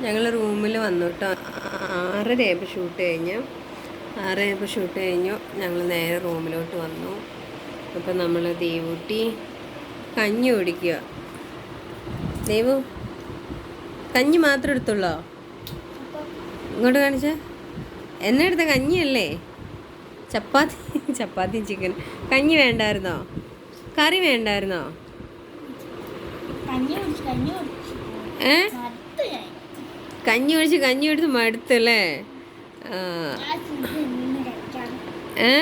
ഞങ്ങൾ റൂമിൽ വന്നു കേട്ടോ ആറരയായപ്പോൾ ഷൂട്ട് കഴിഞ്ഞു. ആറരയായപ്പോൾ ഷൂട്ട് കഴിഞ്ഞു. ഞങ്ങൾ നേരെ റൂമിലോട്ട് വന്നു. അപ്പോൾ നമ്മൾ ദേവൂട്ടി കഞ്ഞി കുടിക്കുക. ദേവു കഞ്ഞി മാത്രം എടുത്തുള്ളോ? ഇങ്ങോട്ട് കാണിച്ച. എന്നെ എടുത്ത കഞ്ഞിയല്ലേ? ചപ്പാത്തി ചപ്പാത്തി ചിക്കൻ. കഞ്ഞി വേണ്ടായിരുന്നോ? കറി വേണ്ടായിരുന്നോ? ഏ? കഞ്ഞി ഒഴിച്ച് കഞ്ഞി എടുത്ത് മടുത്തല്ലേ? ഏ?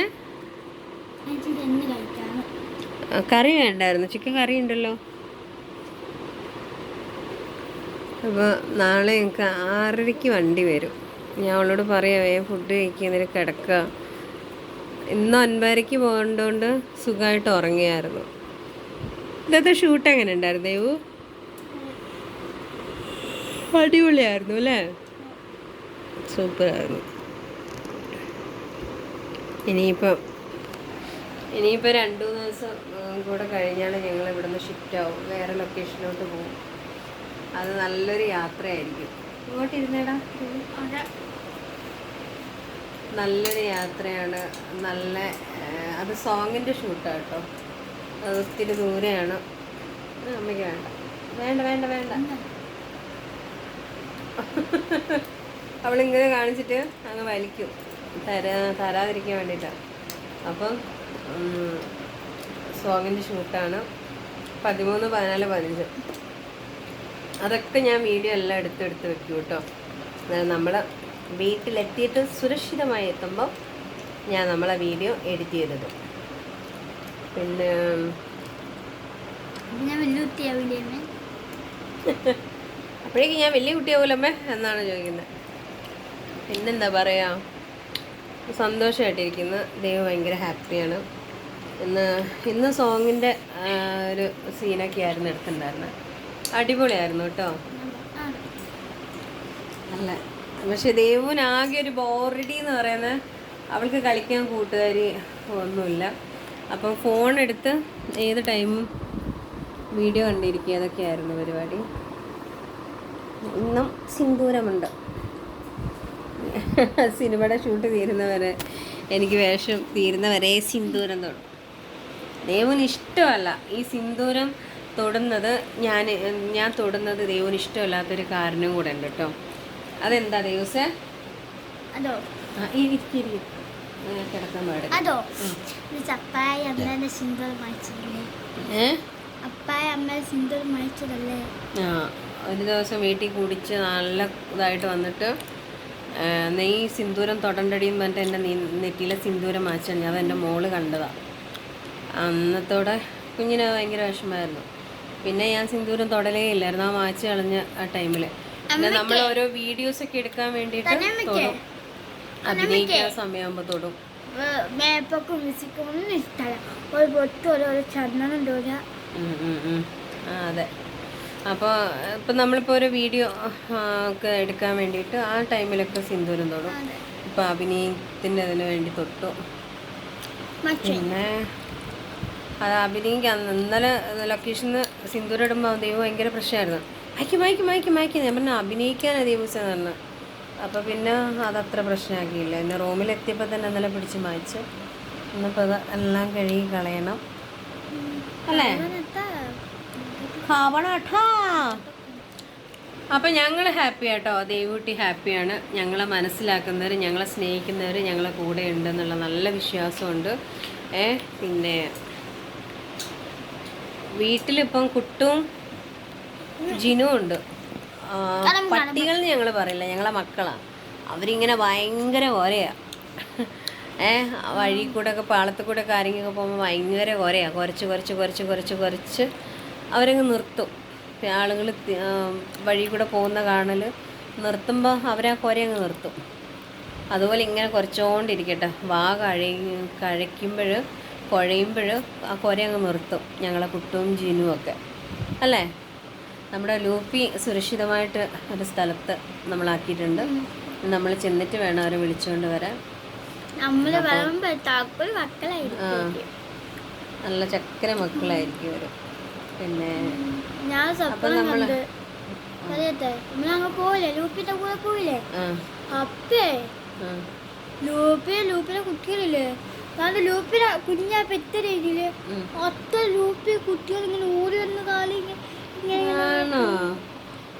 കറി വേണ്ടായിരുന്നു. ചിക്കൻ കറി ഉണ്ടല്ലോ. അപ്പോൾ നാളെ എനിക്ക് ആറരയ്ക്ക് വണ്ടി വരും. ഞാൻ അവളോട് ഏ ഫുഡ് കഴിക്കുന്നതിന് കിടക്കുക. ഇന്ന് ഒൻപതരയ്ക്ക് പോകേണ്ടതുകൊണ്ട് സുഖമായിട്ട് ഉറങ്ങിയായിരുന്നു. ഇന്നത്തെ ഷൂട്ട് എങ്ങനെ ഉണ്ടായിരുന്നു ദേവു? അടിപൊളിയായിരുന്നു അല്ലേ? സൂപ്പറായിരുന്നു. ഇനിയിപ്പം ഇനിയിപ്പോൾ രണ്ട് മൂന്ന് ദിവസം കൂടെ കഴിഞ്ഞാണ് ഞങ്ങൾ ഇവിടുന്ന് ഷിഫ്റ്റ് ആവും. വേറെ ലൊക്കേഷനിലോട്ട് പോകും അത് നല്ലൊരു യാത്രയായിരിക്കും. ഇങ്ങോട്ട് ഇരുന്നേടാ. നല്ലൊരു യാത്രയാണ്. നല്ല അത് സോങ്ങിന്റെ ഷൂട്ടാണ് കേട്ടോ അത് ഒത്തിരി ദൂരെയാണ്. അമ്മയ്ക്ക് വേണ്ട. വേണ്ട വേണ്ട വേണ്ട. അവളിങ്ങനെ കാണിച്ചിട്ട് അങ്ങ് വലിക്കും. തരാ തരാതിരിക്കാൻ വേണ്ടിയിട്ടാണ് അപ്പം സോങ്ങിന്റെ ഷൂട്ടാണ് പതിമൂന്ന് പതിനാല് പതിനഞ്ച്. അതൊക്കെ ഞാൻ വീഡിയോ എല്ലാം എടുത്തെടുത്ത് വെക്കും കേട്ടോ നമ്മൾ വീട്ടിലെത്തിയിട്ട് സുരക്ഷിതമായി എത്തുമ്പോൾ ഞാൻ നമ്മളെ വീഡിയോ എഡിറ്റ് ചെയ്തത്. പിന്നെ? അപ്പോഴേക്കും ഞാൻ വലിയ കുട്ടിയാവൂലമ്മേ എന്നാണ് ചോദിക്കുന്നത്. പിന്നെന്താ പറയുക സന്തോഷമായിട്ടിരിക്കുന്നു ദൈവം ഭയങ്കര ഹാപ്പിയാണ്. ഇന്ന് ഇന്ന് സോങ്ങിന്റെ ഒരു സീനൊക്കെ ആയിരുന്നു എടുത്തിട്ടുണ്ടായിരുന്നത് അടിപൊളിയായിരുന്നു കേട്ടോ. അല്ല പക്ഷെ ആകെ ഒരു ബോറടി എന്ന് പറയുന്നത് അവൾക്ക് കളിക്കാൻ കൂട്ടുകാരി ഒന്നുമില്ല. അപ്പം ഫോൺ എടുത്ത് ഏത് ടൈമും വീഡിയോ കണ്ടിരിക്കുക. അതൊക്കെയായിരുന്നു പരിപാടി. ഇന്നും സിന്ദൂരമുണ്ട്. സിനിമയുടെ ഷൂട്ട് തീരുന്നവരെ എനിക്ക് വേഷം തീരുന്നവരെ സിന്ദൂരം തൊടും. ദേവുന് ഇഷ്ടമല്ല. ഈ സിന്ദൂരം തൊടുന്നത് ഞാൻ ഞാൻ തൊടുന്നത് ദേവുന് ഇഷ്ടമല്ലാത്തൊരു കാരണം കൂടെ ഉണ്ട് കേട്ടോ. അതെന്താ ദൈവസേ? അതോ. കിടക്കാൻ പാടില്ല. അതോ. അപ്പായ അമ്മയുടെ സിന്ദൂർ മായിച്ചതല്ലേ ആ ഒരു ദിവസം വീട്ടിൽ കുടിച്ച് നല്ല ഇതായിട്ട് വന്നിട്ട് നീ സിന്ദൂരം തൊടണ്ടടിയും പറഞ്ഞിട്ട് എന്റെ നീ നെറ്റിയിലെ സിന്ദൂരം മാച്ചാണ് അത് എന്റെ മോൾ കണ്ടതാണ് അന്നത്തോടെ കുഞ്ഞിന് ഭയങ്കര വിഷമമായിരുന്നു. പിന്നെ ഞാൻ സിന്ദൂരം തൊടലേ ഇല്ലായിരുന്നു ആ മാച്ച് കളഞ്ഞ ആ ടൈമിൽ പിന്നെ നമ്മൾ ഓരോ വീഡിയോസ് ഒക്കെ എടുക്കാൻ വേണ്ടിയിട്ട്? തൊടും. അഭിനയിക്കാൻ സമയമാകുമ്പോൾ തൊടും. മേപ്പൊക്കെ മ്യൂസിക്കും ഒന്നും ഇഷ്ടമല്ല ഒരു പൊട്ടും ഓരോ ചന്ദനം തോല ഉം, ഉം, ഉം. ആ അതെ. അപ്പോൾ ഇപ്പം നമ്മളിപ്പോൾ ഒരു വീഡിയോ ഒക്കെ എടുക്കാൻ വേണ്ടിയിട്ട് ആ ടൈമിലൊക്കെ സിന്ദൂരം തൊടും. ഇപ്പം അഭിനയത്തിന്റെ അതിന് വേണ്ടി തൊട്ടു. പിന്നെ അത് അഭിനയിക്ക് ഇന്നലെ ലൊക്കേഷനിൽ സിന്ദൂരം ഇടുമ്പോൾ ദൈവം ഭയങ്കര പ്രശ്നമായിരുന്നു. മയക്കി മയക്കി മയക്കി മയക്കി ഞാൻ പറഞ്ഞു അഭിനയിക്കാനാണ് ദൈവസം പറഞ്ഞു. അപ്പോൾ പിന്നെ അതത്ര പ്രശ്നമാക്കിയില്ല. പിന്നെ റൂമിലെത്തിയപ്പോൾ തന്നെ ഇന്നലെ പിടിച്ച് മായച്ച്. ഇന്നിപ്പോൾ അത് എല്ലാം കഴുകി കളയണം. അല്ലേ? ഖാവണാട്ടാ. അപ്പം ഞങ്ങൾ ഹാപ്പി ആട്ടോ. ദേവൂട്ടി ഹാപ്പിയാണ് ഞങ്ങളെ മനസ്സിലാക്കുന്നവർ ഞങ്ങളെ സ്നേഹിക്കുന്നവർ ഞങ്ങളെ കൂടെ ഉണ്ടെന്നുള്ള നല്ല വിശ്വാസമുണ്ട്. ഏ പിന്നെ വീട്ടിലിപ്പം കുട്ടും ജിനും ഉണ്ട്. പട്ടികൾ ഞങ്ങൾ പറയില്ല. ഞങ്ങളെ മക്കളാണ് അവരിങ്ങനെ ഭയങ്കര കൊരയാ ഏ വഴി കൂടെ ഒക്കെ പാളത്തിൽ കൂടെ ഒക്കെ ആരെങ്കിലൊക്കെ പോകുമ്പോൾ ഭയങ്കര കൊരയാ കുറച്ച് കുറച്ച് കുറച്ച് കുറച്ച് കുറച്ച് അവരങ്ങ് നിർത്തും. ആളുകൾ വഴി കൂടെ പോകുന്ന കാണൽ നിർത്തുമ്പോൾ അവരാ കൊര അങ്ങ് നിർത്തും. അതുപോലെ ഇങ്ങനെ കുറച്ചുകൊണ്ടിരിക്കട്ടെ വാ കഴി കഴിക്കുമ്പോൾ കുഴയുമ്പോൾ ആ കുര അങ്ങ് നിർത്തും. ഞങ്ങളെ കുട്ടും ജീനും ഒക്കെ. അല്ലേ? നമ്മുടെ ലൂപ്പി സുരക്ഷിതമായിട്ട് ഒരു സ്ഥലത്ത് നമ്മളാക്കിയിട്ടുണ്ട്. നമ്മൾ ചെന്നിട്ട് വേണം അവരെ വിളിച്ചുകൊണ്ട് വരാൻ. നല്ല ചക്കര മക്കളായിരിക്കും അവർ പിന്നെ ഞാൻ സ്വപ്നം കണ്ടു. അറിയട്ടെ നമ്മളങ്ങ് പോയില്ലേ ലൂപ്പിന്റെ കൂടെ പോയില്ലേ അപ്പേ. ലൂപ്പി ലൂപ്പിലെ കുട്ടികളില്ലേ? കാരണം ലൂപ്പിലെ കുഞ്ഞാ പെറ്റ രീതിയിൽ ഒറ്റ ലൂപ്പി കുട്ടികൾ ഇങ്ങനെ ഓടി വന്ന് കാലി ആണോ?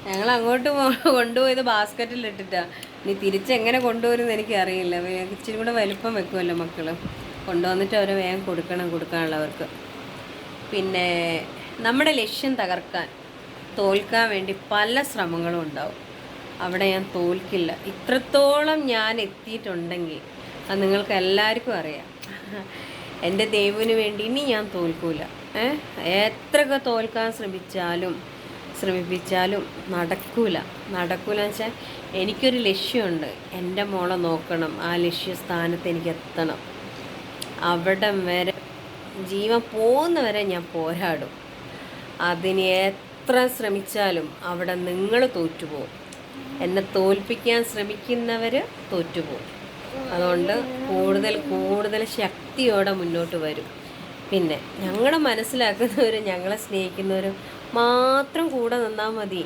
ഞങ്ങൾ അങ്ങോട്ട് കൊണ്ടുപോയത് ബാസ്ക്കറ്റിൽ ഇട്ടിട്ടാ. നീ തിരിച്ചെങ്ങനെ കൊണ്ടുവരുമെന്ന് എനിക്ക് അറിയില്ല ഇച്ചിരി കൂടെ വലുപ്പം വെക്കുമല്ലോ മക്കൾ. കൊണ്ടുവന്നിട്ട് അവരെ വേഗം കൊടുക്കണം കൊടുക്കാനുള്ളവർക്ക്. പിന്നെ നമ്മുടെ ലക്ഷ്യം തകർക്കാൻ തോൽക്കാൻ വേണ്ടി പല ശ്രമങ്ങളും ഉണ്ടാവും. അവിടെ ഞാൻ തോൽക്കില്ല. ഇത്രത്തോളം ഞാൻ എത്തിയിട്ടുണ്ടെങ്കിൽ അത് നിങ്ങൾക്ക് എല്ലാവർക്കും അറിയാം. എന്റെ ദൈവന് വേണ്ടി ഇനി ഞാൻ തോൽക്കൂല. എത്രയൊക്കെ തോൽക്കാൻ ശ്രമിച്ചാലും ശ്രമിപ്പിച്ചാലും നടക്കൂല. നടക്കൂല വെച്ചാൽ എനിക്കൊരു ലക്ഷ്യമുണ്ട്. എന്റെ മോളെ നോക്കണം. ആ ലക്ഷ്യസ്ഥാനത്ത് എനിക്ക് എത്തണം. അവിടം വരെ ജീവൻ പോകുന്നവരെ ഞാൻ പോരാടും. അതിന് എത്ര ശ്രമിച്ചാലും അവിടെ നിങ്ങൾ തോറ്റുപോകും. എന്നെ തോൽപ്പിക്കാൻ ശ്രമിക്കുന്നവർ തോറ്റുപോകും. അതുകൊണ്ട് കൂടുതൽ കൂടുതൽ ശക്തിയോടെ മുന്നോട്ട് വരും. പിന്നെ ഞങ്ങളെ മനസ്സിലാക്കുന്നവരും ഞങ്ങളെ സ്നേഹിക്കുന്നവരും മാത്രം കൂടെ നിന്നാൽ മതി.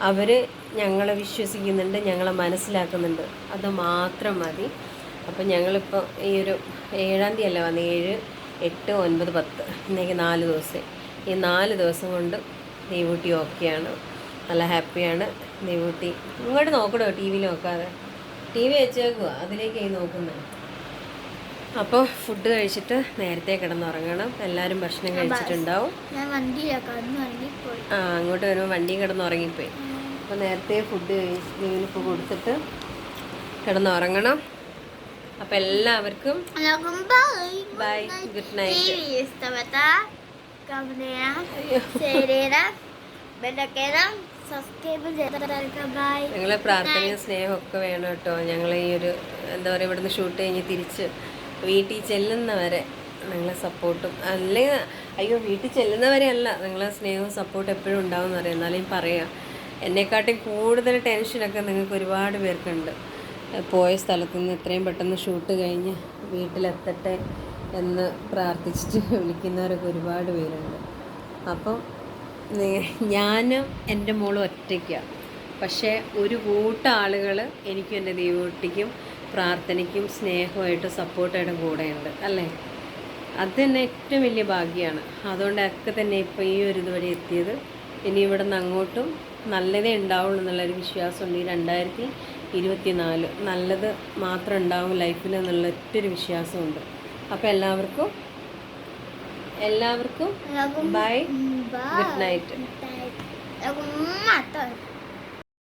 അവർ ഞങ്ങളെ വിശ്വസിക്കുന്നുണ്ട് ഞങ്ങളെ മനസ്സിലാക്കുന്നുണ്ട്. അത് മാത്രം മതി. അപ്പം ഞങ്ങളിപ്പോൾ ഈ ഒരു ഏഴാം തീയതി അല്ല വന്ന്? ഏഴ് എട്ട് ഒൻപത് പത്ത്. ഇന്നേക്ക് നാല് ദിവസം. ഈ നാല് ദിവസം കൊണ്ട് ദൈവൂട്ടി ഓക്കെയാണ്. നല്ല ഹാപ്പിയാണ് ദൈവൂട്ടി ഇങ്ങോട്ട് നോക്കണോ ടി വി നോക്കാതെ? ടി വി വെച്ചേക്കുക അതിലേക്കായി നോക്കുന്നത്. അപ്പോൾ ഫുഡ് കഴിച്ചിട്ട് നേരത്തെ കിടന്നുറങ്ങണം. എല്ലാവരും ഭക്ഷണം കഴിച്ചിട്ടുണ്ടാവും. ആ അങ്ങോട്ട് വരുമ്പോൾ വണ്ടി കിടന്നുറങ്ങിപ്പോയി. അപ്പോൾ നേരത്തെ ഫുഡ് കഴിച്ചിട്ട് കൊടുത്തിട്ട് കിടന്നുറങ്ങണം. അപ്പോൾ എല്ലാവർക്കും ബൈ ഗുഡ് നൈറ്റ് നിങ്ങളെ പ്രാർത്ഥനയും സ്നേഹവും ഒക്കെ വേണം കേട്ടോ. ഞങ്ങൾ ഈ ഒരു എന്താ പറയുക ഇവിടുന്ന് ഷൂട്ട് കഴിഞ്ഞ് തിരിച്ച് വീട്ടിൽ ചെല്ലുന്നവരെ നിങ്ങളെ സപ്പോർട്ടും അല്ലെങ്കിൽ അയ്യോ വീട്ടിൽ ചെല്ലുന്നവരെ അല്ല. നിങ്ങളെ സ്നേഹവും സപ്പോർട്ടും എപ്പോഴും ഉണ്ടാവും എന്ന് പറയാം. എന്നാലും പറയാം. എന്നെക്കാട്ടും കൂടുതൽ ടെൻഷനൊക്കെ നിങ്ങൾക്ക് ഒരുപാട് പേർക്കുണ്ട്. പോയ സ്ഥലത്തുനിന്ന് എത്രയും പെട്ടെന്ന് ഷൂട്ട് കഴിഞ്ഞ് വീട്ടിലെത്തട്ടെ. എന്ന് പ്രാർത്ഥിച്ചിട്ട് വിളിക്കുന്നവരൊക്കെ ഒരുപാട് പേരുണ്ട്. അപ്പം ഞാനും എന്റെ മോളും ഒറ്റയ്ക്കാണ് പക്ഷേ ഒരു കൂട്ടം ആളുകൾ എനിക്കും എന്റെ ദൈവകുട്ടിക്കും പ്രാർത്ഥനയ്ക്കും സ്നേഹമായിട്ട് സപ്പോർട്ടായിട്ടും കൂടെയുണ്ട് അല്ലേ? അത് തന്നെ ഏറ്റവും വലിയ ഭാഗ്യമാണ് അതുകൊണ്ടൊക്കെ തന്നെ ഇപ്പോൾ ഈ ഒരു ഇതുവരെ എത്തിയത്. ഇനി ഇവിടെ നിന്ന് അങ്ങോട്ടും നല്ലതേ ഉണ്ടാവുള്ളൂ എന്നുള്ളൊരു വിശ്വാസമുണ്ട്. ഈ രണ്ടായിരത്തി ഇരുപത്തി നാല് നല്ലത് മാത്രം ഉണ്ടാവും ലൈഫിൽ എന്നുള്ള ഒറ്റൊരു വിശ്വാസമുണ്ട്. അപ്പോൾ എല്ലാവർക്കും എല്ലാവർക്കും ബൈ ഗുഡ് നൈറ്റ്